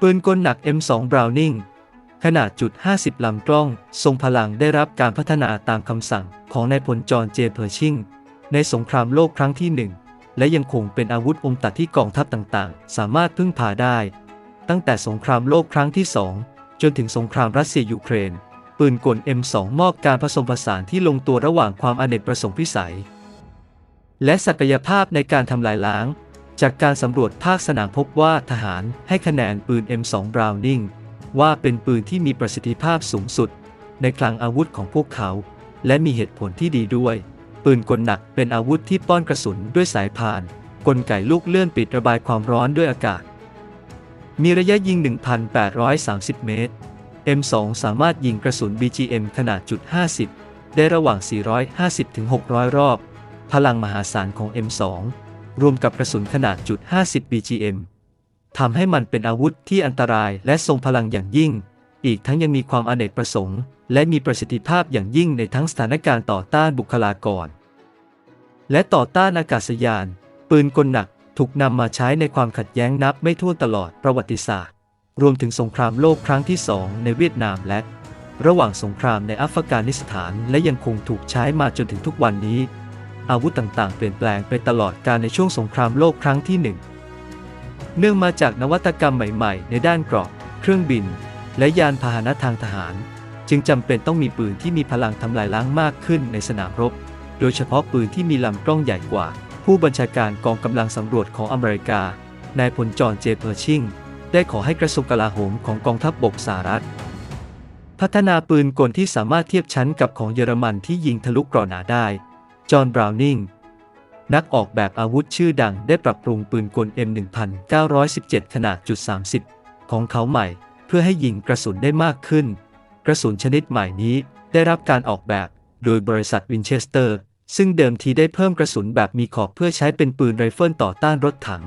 ปืนกลหนัก M2 Browning ขนาดจุด 50 ลำกล้อง ทรงพลังได้รับการพัฒนาตามคำสั่งของนายพลจอห์นเจเพอร์ชิง ในสงครามโลกครั้งที่หนึ่ง และยังคงเป็นอาวุธอมตัดที่กองทัพต่างๆ สามารถพึ่งพาได้ ตั้งแต่สงครามโลกครั้งที่สองจนถึงสงครามรัสเซียยูเครน ปืนกล M2 มอบการผสมผสานที่ลงตัวระหว่างความอเนกประสงค์พิสัย และศักยภาพในการทำลายล้าง จากการสำรวจภาคสนามพบว่าทหารให้คะแนนปืน M2 Browning ว่าเป็นปืนที่มีประสิทธิภาพสูงสุด ในคลังอาวุธของพวกเขา และมีเหตุผลที่ดีด้วย ปืนกลหนักเป็นอาวุธที่ป้อนกระสุนด้วยสายพาน กลไกลูกเลื่อนปิดระบายความร้อนด้วยอากาศ มีระยะยิง 1,830 เมตร M2 สามารถยิงกระสุน BGM ขนาดจุด50 ได้ระหว่าง 450-600 รอบ พลังมหาศาลของ M2 รวมกับกระสุนขนาดจุด50 BGM ทำให้มันเป็นอาวุธที่อันตรายและทรงพลังอย่างยิ่ง อีกทั้งยังมีความอเนกประสงค์ และมีประสิทธิภาพอย่างยิ่งในทั้งสถานการณ์ต่อต้านบุคลากร และต่อต้านอากาศยาน ปืนกลหนักถูกนำมาใช้ในความขัดแย้งนับไม่ถ้วนตลอดประวัติศาสตร์ รวมถึงสงครามโลกครั้งที่สองในเวียดนามและ ระหว่างสงครามในอัฟกานิสถานและยังคงถูกใช้มาจนถึงทุกวันนี้ อาวุธต่างๆ เปลี่ยนแปลงไปตลอดการในช่วงสงครามโลกครั้งที่หนึ่งเนื่องมาจากนวัตกรรมใหม่ๆ ในด้านเกราะ เครื่องบิน และยานพาหนะทางทหาร จึงจำเป็นต้องมีปืนที่มีพลังทำลายล้างมากขึ้นในสนามรบ โดยเฉพาะปืนที่มีลำกล้องใหญ่กว่า ผู้บัญชาการกองกำลังสำรวจของอเมริกานายพลจอห์นเจเพอร์ชิง ได้ขอให้กระทรวงกลาโหมของกองทัพบบกสหรัฐ พัฒนาปืนกลที่สามารถเทียบชั้นกับของเยอรมันที่ยิงทะลุกราหนาได้ จอห์น บราวนิง นักออกแบบอาวุธชื่อดังได้ปรับปรุงปืนกล M1917 ขนาดจุด30 ของเขาใหม่ เพื่อให้ยิงกระสุนได้มากขึ้น กระสุนชนิดใหม่นี้ได้รับการออกแบบโดยบริษัทวินเชสเตอร์ ซึ่งเดิมทีได้เพิ่มกระสุนแบบมีขอบเพื่อใช้เป็นปืนไรเฟิลต่อต้านรถถัง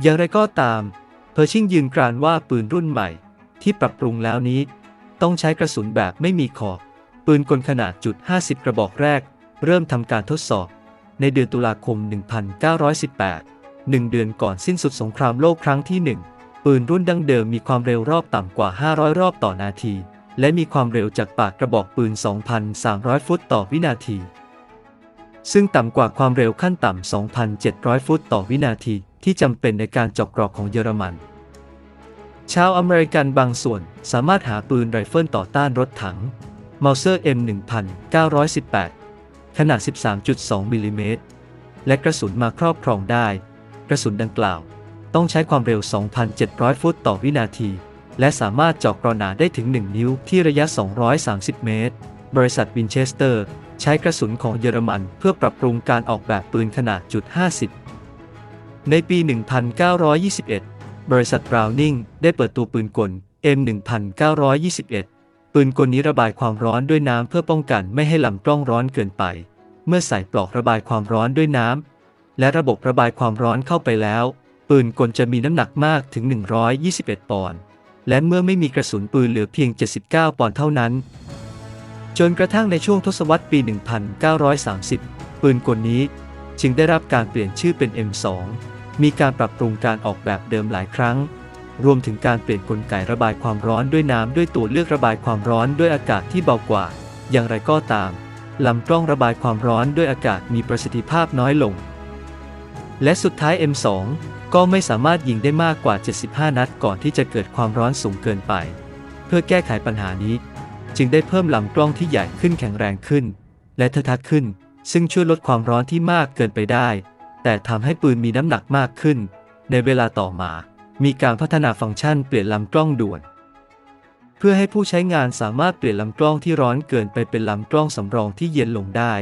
อย่างไรก็ตาม เพอร์ชิงยืนกรานว่าปืนรุ่นใหม่ ที่ปรับปรุงแล้วนี้ ต้องใช้กระสุนแบบไม่มีขอบ ปืนกลขนาดจุด50 กระบอกแรก เริ่มทำการทดสอบ ในเดือนตุลาคม 1918หนึ่งเดือนก่อนสิ้นสุดสงครามโลกครั้งที่หนึ่งปืนรุ่นดั้งเดิมมีความเร็วรอบต่ำกว่า 500 รอบต่อนาที และมีความเร็วจากปากกระบอกปืน 2,300 ฟุตต่อวินาที ซึ่งต่ำกว่าความเร็วขั้นต่ำ 2,700 ฟุตต่อวินาทีที่จำเป็นในการเจาะกรอกของเยอรมัน ชาวอเมริกันบางส่วนสามารถหาปืนไรเฟิลต่อต้านรถถัง m เซอร์ M1918 ขนาด 13.2 มิลลิเมตร และกระสุนมาครอบครองได้ กระสุนดังกล่าว ต้องใช้ความเร็ว 2,700 ฟุตต่อวินาที และสามารถเจาะกรอหนาได้ถึง 1 นิ้วที่ระยะ 230 เมตร บริษัทวินเชสเตอร์ ใช้กระสุนของเยอรมันเพื่อปรับปรุงการออกแบบปืนขนาดจุด50 ในปี 1921 บริษัทบราวนิงได้เปิดตัวปืนกล M1921 ปืนกลนี้ระบายความร้อนด้วยน้ำเพื่อป้องกันไม่ให้ลำกล้องร้อนเกินไป เมื่อใส่ปลอกระบายความร้อนด้วยน้ำและระบบระบายความร้อนเข้าไปแล้ว ปืนกลจะมีน้ำหนักมากถึง 121 ปอนด์ และเมื่อไม่มีกระสุนปืนเหลือเพียง 79 ปอนด์เท่านั้น จนกระทั่งในช่วงทศวรรษปี 1930 ปืนกลนี้จึงได้รับการเปลี่ยนชื่อเป็น M2 มีการปรับปรุงการออกแบบเดิมหลายครั้ง รวมถึงการเปลี่ยนกลไกระบายความร้อนด้วยน้ำด้วยตัวเลือกระบายความร้อนด้วยอากาศที่เบากว่า อย่างไรก็ตามลำกล้องระบายความร้อนด้วยอากาศมีประสิทธิภาพน้อยลง และสุดท้าย M2 ก็ไม่สามารถยิงได้มากกว่า 75 นัดก่อนที่จะเกิดความร้อนสูงเกินไป เพื่อแก้ไขปัญหานี้ จึงได้เพิ่มลำกล้องที่ใหญ่ขึ้นแข็งแรงขึ้น และเททักขึ้น ซึ่งช่วยลดความร้อนที่มากเกินไปได้ แต่ทำให้ปืนมีน้ำหนักมากขึ้น ในเวลาต่อมา มีการพัฒนาฟังก์ชันเปลี่ยนลำกล้องด่วน เพื่อให้ผู้ใช้งานสามารถเปลี่ยนลำกล้องที่ร้อนเกินไปเป็นลำกล้องสำรองที่เย็นลงได้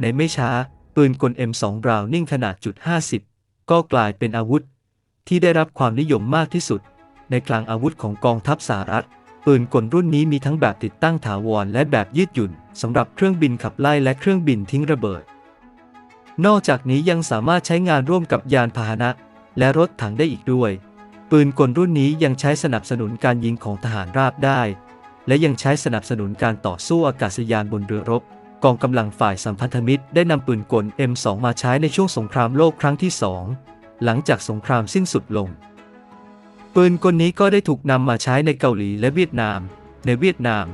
ในไม่ช้า ปืนกล M2 Browning ขนาดจุด50ก็กลายเป็นอาวุธ ที่ได้รับความนิยมมากที่สุด ในคลังอาวุธของกองทัพสหรัฐ ปืนกลรุ่นนี้มีทั้งแบบติดตั้งถาวรและแบบยืดหยุ่นสำหรับเครื่องบินขับไล่และเครื่องบินทิ้งระเบิด นอกจากนี้ยังสามารถใช้งานร่วมกับยานพาหนะ และรถถังได้อีกด้วย ปืนกลรุ่นนี้ยังใช้สนับสนุนการยิงของทหารราบได้ และยังใช้สนับสนุนการต่อสู้อากาศยานบนเรือรบ กองกำลังฝ่ายสัมพันธมิตรได้นำปืนกล M2 มาใช้ในช่วงสงครามโลกครั้งที่สองหลังจากสงครามสิ้นสุดลง ปืนกลนี้ก็ได้ถูกนำมาใช้ในเกาหลีและเวียดนาม ในเวียดนาม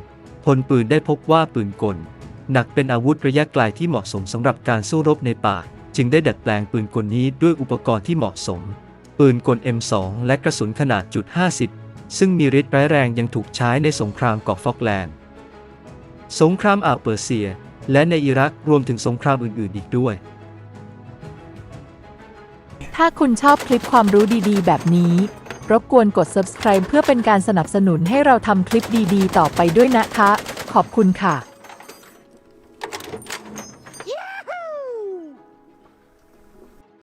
พลปืนได้พบว่าปืนกล หนักเป็นอาวุธระยะไกลที่เหมาะสมสำหรับการสู้รบในป่า จึงได้ดัดแปลงปืนกลนี้ด้วยอุปกรณ์ที่เหมาะสม ปืนกล M2 และกระสุนขนาดจุด50 ซึ่งมีฤทธิ์ร้ายแรงยังถูกใช้ในสงครามเกาะฟอกแลนด์ สงครามอ่าวเปอร์เซีย และในอิรักรวมถึงสงครามอื่นๆ อีกด้วยถ้าคุณชอบคลิปความรู้ดีๆ แบบนี้ รบกวนกด subscribe เพื่อเป็นการสนับสนุนให้เราทำคลิปดีๆ ต่อไปด้วยนะคะ ขอบคุณค่ะ